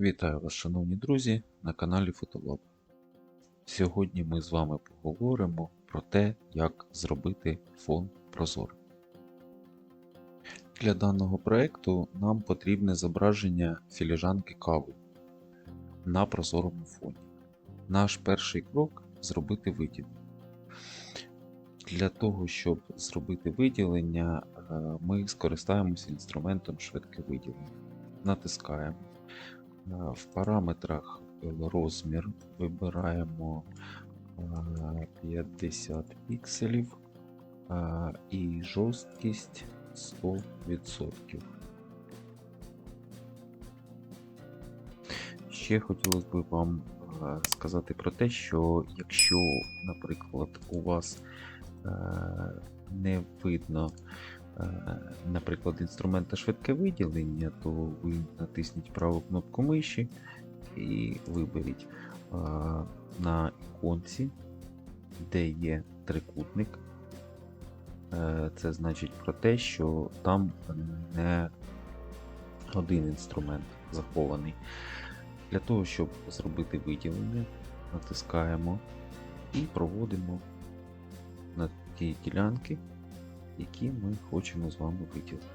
Вітаю вас, шановні друзі, на каналі Фотолаб. Сьогодні ми з вами поговоримо про те, як зробити фон прозорим. Для даного проєкту нам потрібне зображення філіжанки кави на прозорому фоні. Наш перший крок зробити виділення. Для того, щоб зробити виділення, е, ми скористаємося інструментом швидке виділення. Натискаємо. Е, В параметрах е, розмір вибираємо е, 50 пікселів е, і жорсткість 100%. Ще хотілося б вам сказати про те, що якщо, наприклад, у вас не видно наприклад, інструмента швидке виділення, то ви натисніть праву кнопку миші і виберіть е, на іконці, де є трикутник. Е, Це значить про те, що там не один інструмент захований. Для того, щоб зробити виділення, натискаємо і проводимо на ті ділянки, які ми хочемо з вами виділити.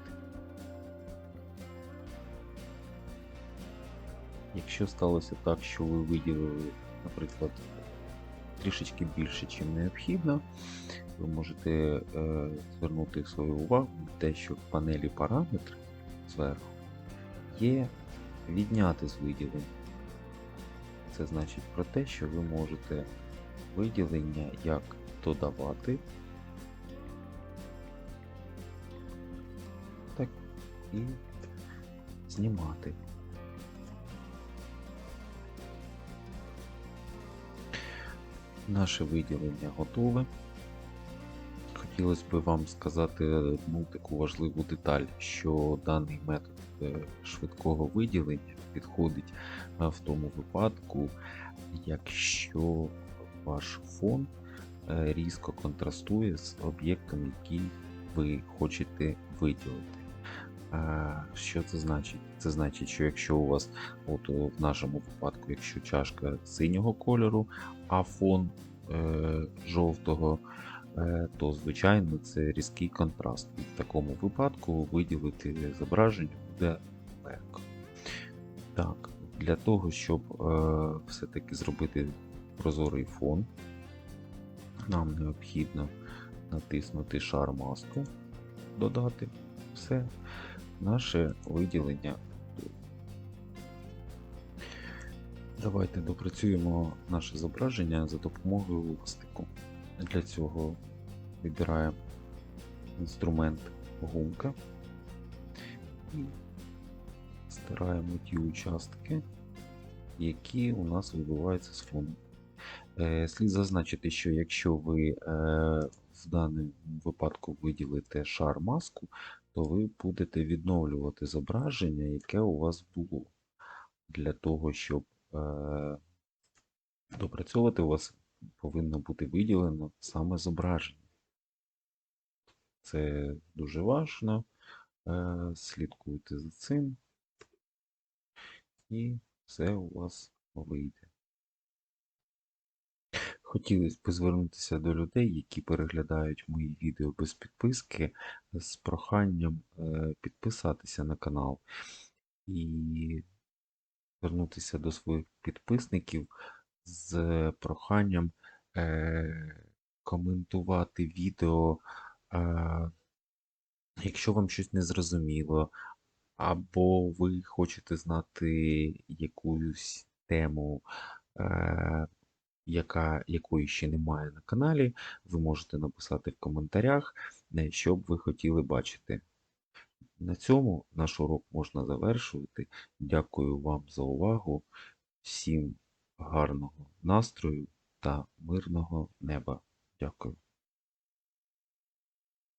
Якщо сталося так, що ви виділили, наприклад, трішечки більше, ніж необхідно, ви можете е, звернути свою увагу на те, що в панелі параметри зверху є відняти з виділення. Це значить про те, що ви можете виділення як додавати, і знімати. Наше виділення готове. Хотілося б вам сказати одну таку важливу деталь, що даний метод е, швидкого виділення підходить е, в тому випадку, якщо ваш фон е, різко контрастує з об'єктом, який ви хочете виділити. Що це значить? Це значить, що якщо у вас, от в нашому випадку, якщо чашка синього кольору, а фон е, жовтого, е, то звичайно це різкий контраст. І в такому випадку виділити зображення буде легко. Так, для того, щоб е, все-таки зробити прозорий фон, нам необхідно натиснути шар маску, додати все, наше виділення. Давайте допрацюємо наше зображення за допомогою ластику. Для цього вибираємо інструмент гумка і стираємо ті участки, які у нас вибиваються з фону. Е, Слід зазначити, що якщо ви е, в даному випадку виділите шар маску, то ви будете відновлювати зображення, яке у вас було. Для того, щоб е, допрацьовувати, у вас повинно бути виділено саме зображення. Це дуже важливо. Е, слідкуйте за цим, і все у вас вийде. Хотілося б звернутися до людей, які переглядають мої відео без підписки, з проханням е, підписатися на канал і звернутися до своїх підписників з проханням е, коментувати відео, е, якщо вам щось не зрозуміло, або ви хочете знати якусь тему. Яка, якої ще немає на каналі, ви можете написати в коментарях, е, що б ви хотіли бачити. На цьому наш урок можна завершувати. Дякую вам за увагу. Всім гарного настрою та мирного неба. Дякую.